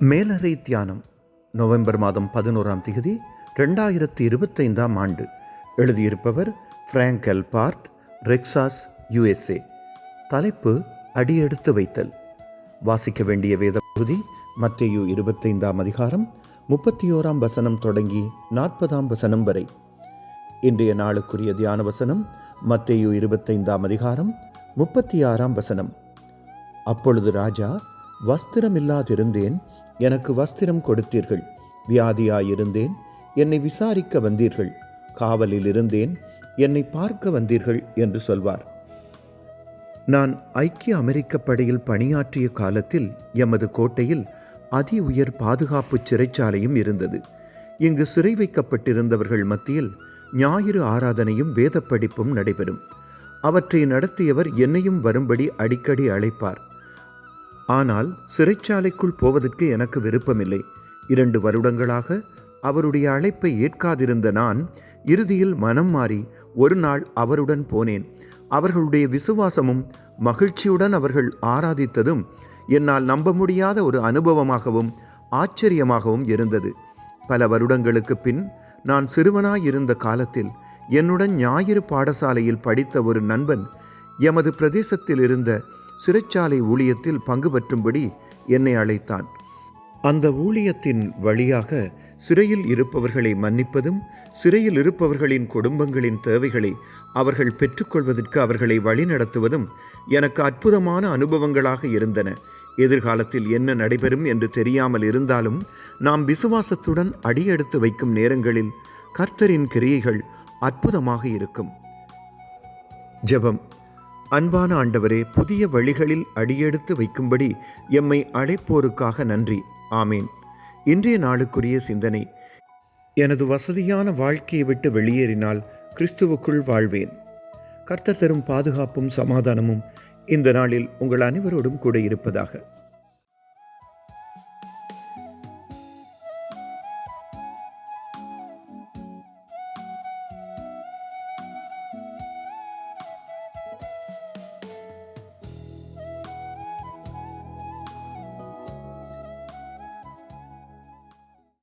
மேலறை தியானம் நவம்பர் மாதம் பதினோராம் தேதி ரெண்டாயிரத்தி இருபத்தைந்தாம் ஆண்டு. எழுதியிருப்பவர் Frank L Barth Texas USA தலைப்பு அடியெடுத்து வைத்தல். வாசிக்க வேண்டிய வேத பகுதி மத்தேயு இருபத்தைந்தாம் அதிகாரம் முப்பத்தி ஓராம் வசனம் தொடங்கி நாற்பதாம் வசனம் வரை. இன்றைய நாளுக்குரிய தியான வசனம் மத்தேயு இருபத்தைந்தாம் அதிகாரம் முப்பத்தி ஆறாம் வசனம். அப்பொழுது ராஜா வஸ்திரமில்லாதிருந்தேன் எனக்கு வஸ்திரம் கொடுத்தீர்கள். வியாதியாயிருந்தேன். என்னை விசாரிக்க வந்தீர்கள். காவலில் இருந்தேன் என்னை பார்க்க வந்தீர்கள் என்று சொல்வார். நான் ஐக்கிய அமெரிக்க படையில் பணியாற்றிய காலத்தில் எமது கோட்டையில் அதி உயர் பாதுகாப்பு சிறைச்சாலையும் இருந்தது. இங்கு சிறை வைக்கப்பட்டிருந்தவர்கள் மத்தியில் ஞாயிறு ஆராதனையும் வேத படிப்பும் நடைபெறும். அவற்றை நடத்தியவர் என்னையும் வரும்படி அடிக்கடி அழைப்பார். ஆனால் சிறைச்சாலைக்குள் போவதற்கு எனக்கு விருப்பமில்லை. இரண்டு வருடங்களாக அவருடைய அழைப்பை ஏற்காதிருந்த நான் இறுதியில் மனம் மாறி ஒரு நாள் அவருடன் போனேன். அவர்களுடைய விசுவாசமும் மகிழ்ச்சியுடன் அவர்கள் ஆராதித்ததும் என்னால் நம்ப முடியாத ஒரு அனுபவமாகவும் ஆச்சரியமாகவும் இருந்தது. பல வருடங்களுக்கு பின் நான் சிறுவனாயிருந்த காலத்தில் என்னுடன் ஞாயிறு பாடசாலையில் படித்த ஒரு நண்பன் எமது பிரதேசத்தில் இருந்த சிறைச்சாலை ஊழியத்தில் பங்கு பெற்றும்படி என்னை அழைத்தான். அந்த ஊழியத்தின் வழியாக சிறையில் இருப்பவர்களை மன்னிப்பதும் சிறையில் இருப்பவர்களின் குடும்பங்களின் தேவைகளை அவர்கள் பெற்றுக்கொள்வதற்கு அவர்களை வழிநடத்துவதும் எனக்கு அற்புதமான அனுபவங்களாக இருந்தன. எதிர்காலத்தில் என்ன நடைபெறும் என்று தெரியாமல் இருந்தாலும் நாம் விசுவாசத்துடன் அடியெடுத்து வைக்கும் நேரங்களில் கர்த்தரின் கிரியைகள் அற்புதமாக இருக்கும். ஜெபம். அன்பான ஆண்டவரே புதிய வழிகளில் அடியெடுத்து வைக்கும்படி எம்மை அழைப்போருக்காக நன்றி. ஆமேன். இன்றைய நாளுக்குரிய சிந்தனை எனது வசதியான வாழ்க்கையை விட்டு வெளியேறினால் கிறிஸ்துவுக்குள் வாழ்வேன். கர்த்தர் தரும் பாதுகாப்பும் சமாதானமும் இந்த நாளில் உங்கள் அனைவரோடும் கூட இருப்பதாக.